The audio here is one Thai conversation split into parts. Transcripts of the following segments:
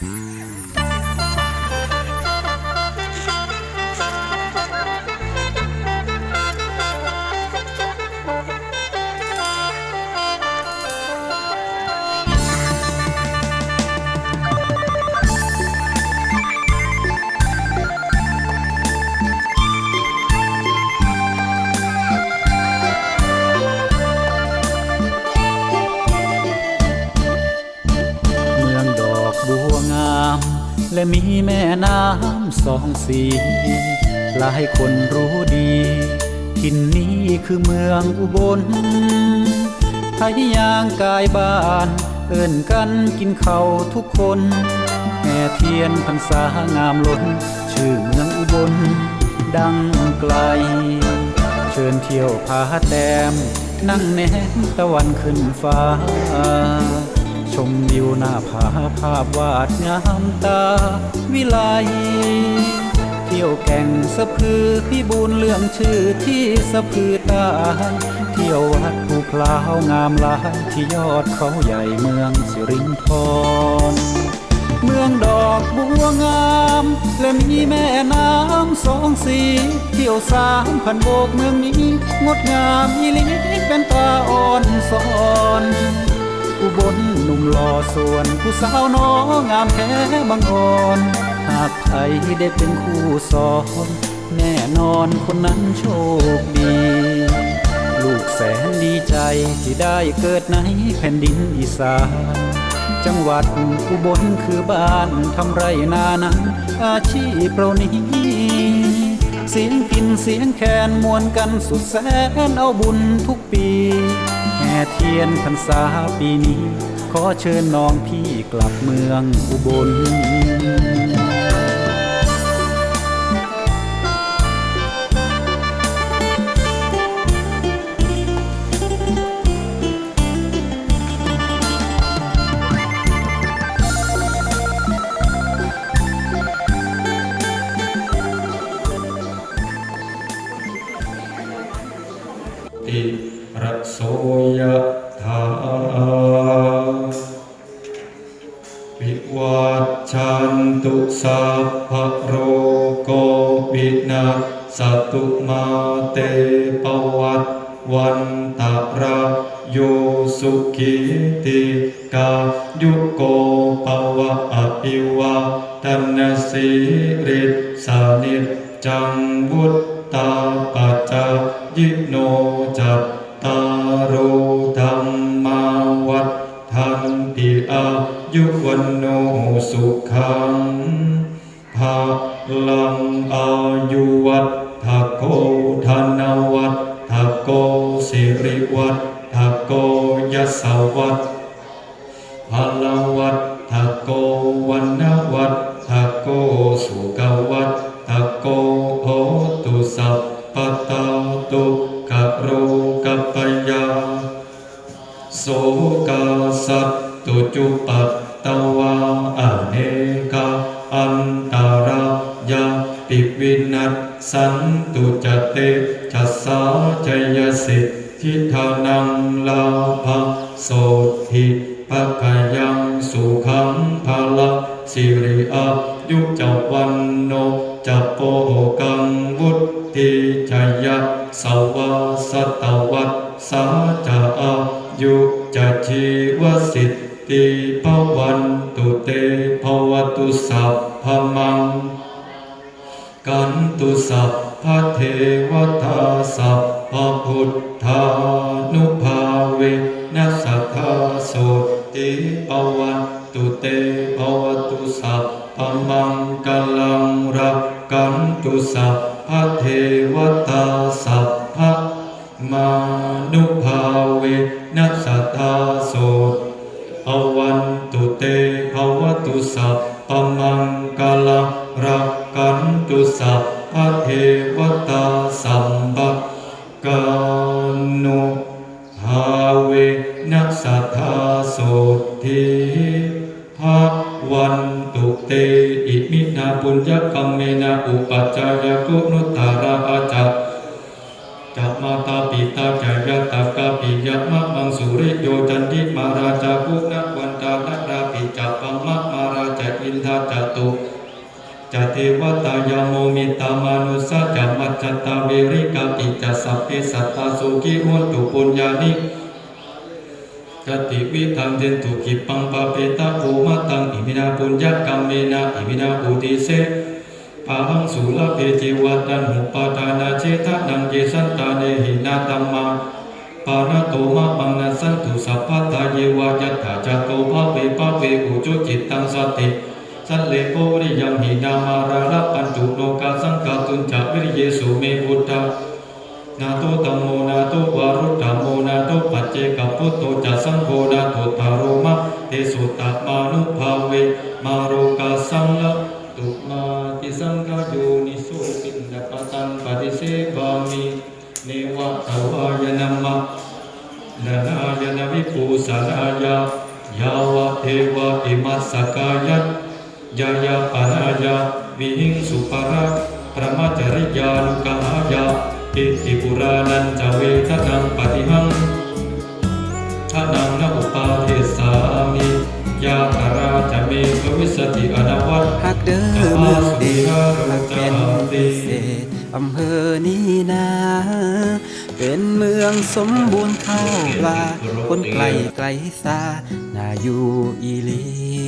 เและมีแม่น้ำสองสีหลายคนรู้ดีทินนี้คือเมืองอุบลไทยยางกายบ้าน เอิ้นกันกินเขาวทุกคนแห่เทียนพรรษางามล้น ชื่อเมืองอุบล ดังไกล เชิญเที่ยวพาแต้ม นั่งแนมตะวันขึ้นฟ้า ชมวิวหน้าผาภาพวาดงามตาวิไลเที่ยวแก่งสะพือพี่บูนเรื่องชื่อที่สะพือตาเที่ยววัดภูพลาวงามลายที่ยอดเขาใหญ่เมืองสิรินธรเมืองดอกบัวงามและมีแม่น้ำสองสีเที่ยวสามพันโบกเมืองนี้ งดงามอีลิเป็นตาอ่อนสอน อุบลหนุ่มหล่อส่วนผู้สาวน้องงามแท้บังอ่อนหากใครได้เป็นคู่สอนแน่นอนคนนั้นโชคดี ลูกแสนดีใจที่ได้เกิดในแผ่นดินอีสานจังหวัดอุบลคือบ้านทำไรนานั้นอาชีพเรานี้เสียงกินเสียงแคนมวนกันสุดแสนเอาบุญทุกปี ทียนพรรษาปีนี้ ขอเชิญน้องพี่กลับเมืองอุบล สุมาเตปวัตวันตารโยสุขีติกายุโกปวะอภิวาทนสิริสานิจังวุตตาปัจจยิโนจัตตารโอธรรมาวัฏทันติอายุวันโนสุขังภาลังอายุว โกธนวัฏทะโกสิริวัฏทะโกยัสสวัฏพลวัฏทะโกวันนวัฏทะโกสุกวัฏทะโกโหตุสัพพตาตุกะโรกัปปยาโสกาสัตตุจุปัตตวาอเนกาอันตารายาปิวินัส สันตุจเตชัสสาจยสิทิธานังลาภโสทิภคยังสุขังภาลสิริอายุจวันโนจะโปกังวุติจยะสวาสตวัตสาจะอายุจะชีวสิทธิภวันตุเตภวตุสัพพมัง กันตุสัพพะเทวตาสัพพพุทธานุภาเวนัสสัทธาโสติปวันตุเตภวตุสัพพมังกลังรักกันตุสัพพะเทวตาสัพพมา อิมินาปุญญกรรมเมนะอุปัจจายกุนุตาราอาจักจัมาตาปิตาจายาตากาปิยมะมังสุริโยจันทิมาราจาภุนะวันตานาราปิจัปังมะมาราจอินทาจตุจเทวตายาโมมิตามานุสะจมัจจตาเวริกาปิจะสัพเพสัตตาสุขีโหตุปุญญานิ กติวิธังเทนตุกิปังปะเปตาโอมาตังอิมินาปุญญกรรมเมนะอิมินาอุติเสภาหังสุลเพเจวัตันหุปาทานาเจตนังเยสันตาเนหินาตัมมาปานาโตมะปังนัสสันตุสัพพะตาเยวายัตถาจัตโตภะเวภะเวอุจุจิตตังสติสันเลโกริยังหินามาราลปัญจุโลกาสังกาตุนจะวิริเยสุเมพุทธานาโตตัมโมนาโตวารุ มาจริยานุกหายาอิติปุรานันจะเวทนังปฏิหังทนังนอุปาเทสามิยาคาราจะเมภวิสติอนาวัตหักเด้อเมืองเดชหักเป็นพิเศษอำเภอนี้นาเป็นเมืองสมบูรณ์เข้าปลาคนไกลไกลซาน่าอยู่อีหลี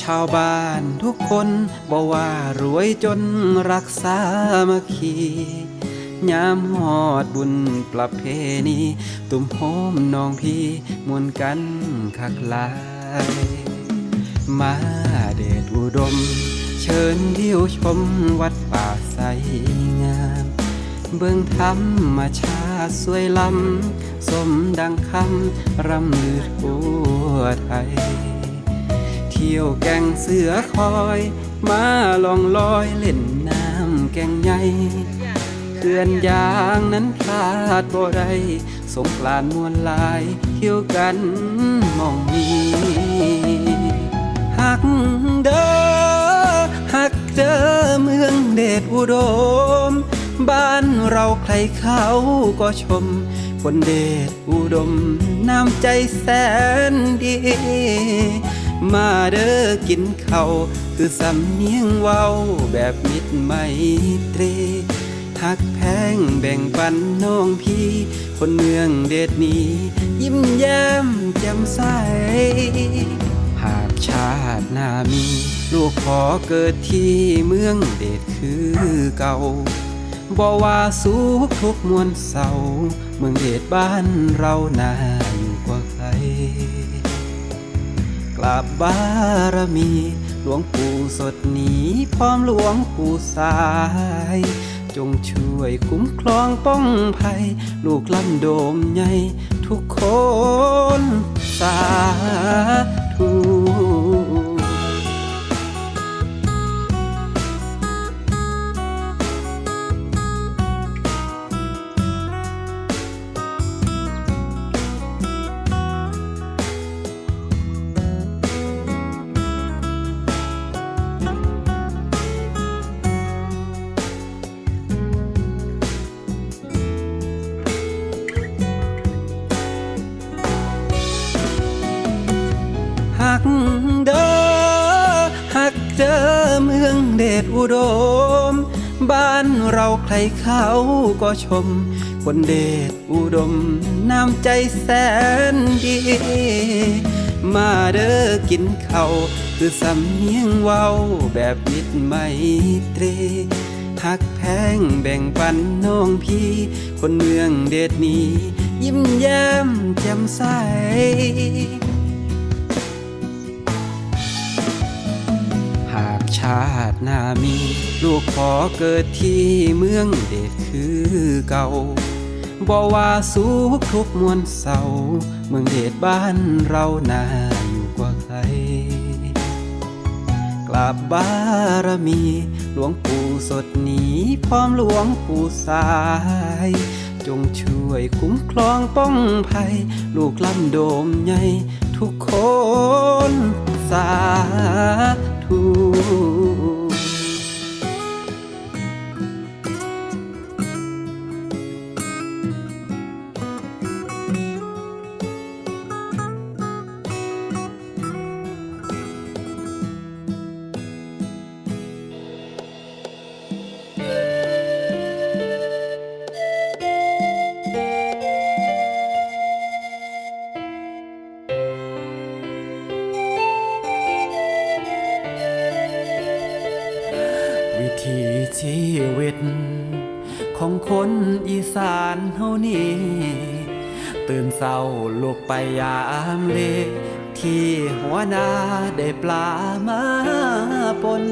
ชาวบ้านทุกคนบอกว่ารวยจนรักษามาคียามหอดบุญประเพณี ตุ่มโฮมน้องพี่มวนกันคักลาย มาเดชอุดม เชิญเที่ยวชมวัดป่าใสงาม เบื้องธรรมชาติสวยล้ำสมดังคำ รำลือทั่วไทย ที่ยวแก่งเสือคอย มาลองลอยเล่นน้ำแก่งใหญ่เขื่อนยางนั้นพลาดบ่ได้สงกลานมวลลายเที่ยวกันมองนี้หักเด้อหักเด้อเมืองเดชอุดม บ้านเราใครเขาก็ชม คนเดชอุดมน้ำใจแสนดี มาเด้อกินเข้าคือสำเนียงเว้าแบบมิตรไมตรีหักแพงแบ่งปันน้องพี่ คนเมืองเดชนี้ ยิ้มแย้มแจ่มใส หากชาติหน้ามี ลูกขอเกิดที่เมืองเดชคือเก่าบอกว่าสุขทุกมวลเศร้าเมืองเดชบ้านเราน่า ราบบารมี หลวงปู่สดนีพร้อมหลวงปู่สาย จงช่วยคุ้มครองป้องภัย ลูกลำโดมใหญ่ทุกคนสาธุ หักเด้อหักเด้อเมืองเดชอุดม บ้านเราใครเขาก็ชม คนเดชอุดมน้ำใจแสนดี มาเด้อกินเข้าคือสำเนียงเว้าแบบมิตรไมตรีหักแพงแบ่งปันน้องพี่ คนเมืองเดชนี้ ยิ้มแย้มแจ่มใส ชาติหน้ามี ลูกขอเกิดที่เมืองเดชคือเก่าบอกว่าสุขทุกมวลเศร้าเมืองเดชบ้านเราน่าอยู่กว่าใคร กราบบารมี หลวงปู่สดนี้พร้อมหลวงปู่สาย จงช่วยคุ้มครองป้องภัย ลูกลำโดมใหญ่ทุกคนสา ธุ ลุกไปยามเลที่หัวนาได้ปลามาปน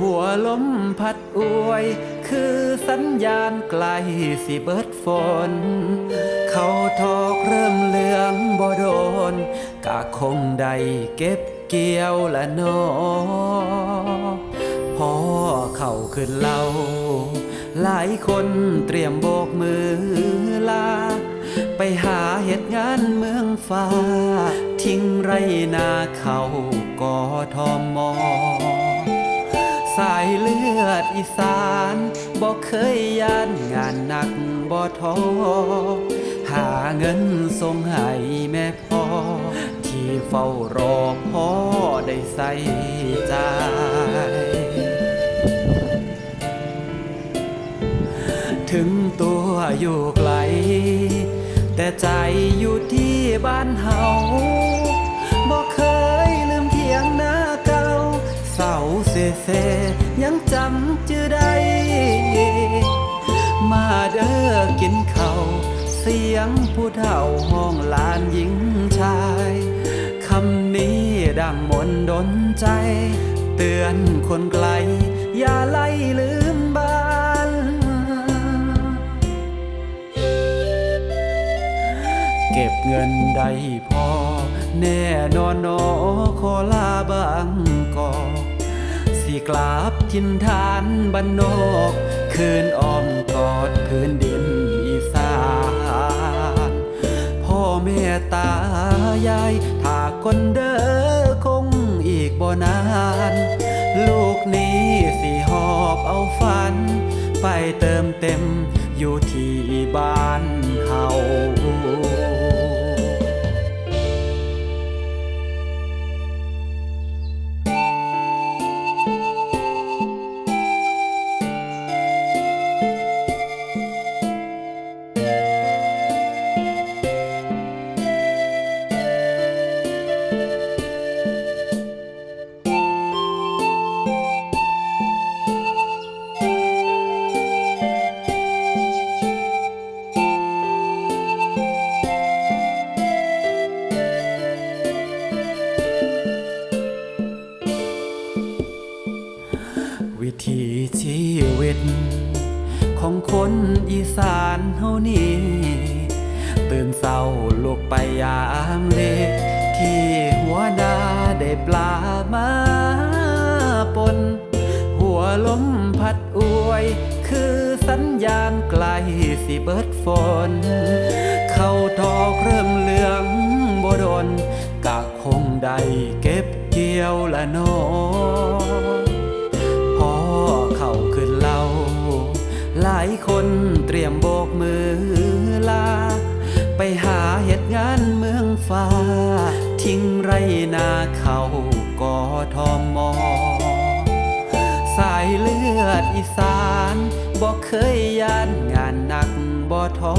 หัวลมพัดอวย คือสัญญาณไกลสิเบิดฝน เขาทอกเริ่มเหลืองบ่โดนกะคงได้เก็บเกี่ยวละนอพอเข้าขึ้นเล่าหลายคนเตรียมโบกมือลา ไปหาเหตุงานเมืองฟ้า ทิ้งไรนาเขากอทอมอ สายเลือดอีสานบอกเคยยานงานหนักบ่ท้อหาเงินส่งให้แม่พ่อ ที่เฝ้ารอพ่อได้ใส่ใจถึงตัวอยู่ แต่ใจอยู่ที่บ้านเฮาบอกเคยลืมเทียงหน้าเก่าเศร้าเสเสยังจำจือได้ มาเด้อกินเข้าเสียงผู้เฒ่าห้องลานหญิงชายคำนี้ดังมนดนใจ เตือนคนไกล อย่าไล่ลืม เงินได้พอ แน่นอนนอขอลาบางกอกสิกลับทินฐานบ้านนอกคืนอ้อมกอดพื้นดินอีสานพ่อแม่ตายายถ้าคนเด้อคงอีกบ่นาน ลูกนี้สิหอบเอาฝัน ไปเติมเต็มอยู่ที่บ้านเฮา ถีชีวิต ของคนอีสานเฮานี่ตื่นเศร้าลุกไปยามเลที่หัวหน้าได้ปลามาปน หัวลมพัดอวย คือสัญญาณไกลสิเบิดฝน เข้าทอกเริ่มเหลืองบดนกะคงได้เก็บเกี่ยวละนอายคนเตรียมโบกมือลา ไปหาเหตุงานเมืองฟ้า ทิ้งไรนาเขากอทอมอ สายเลือดอีสานบอกเคยยานงานหนักบ่ท้อ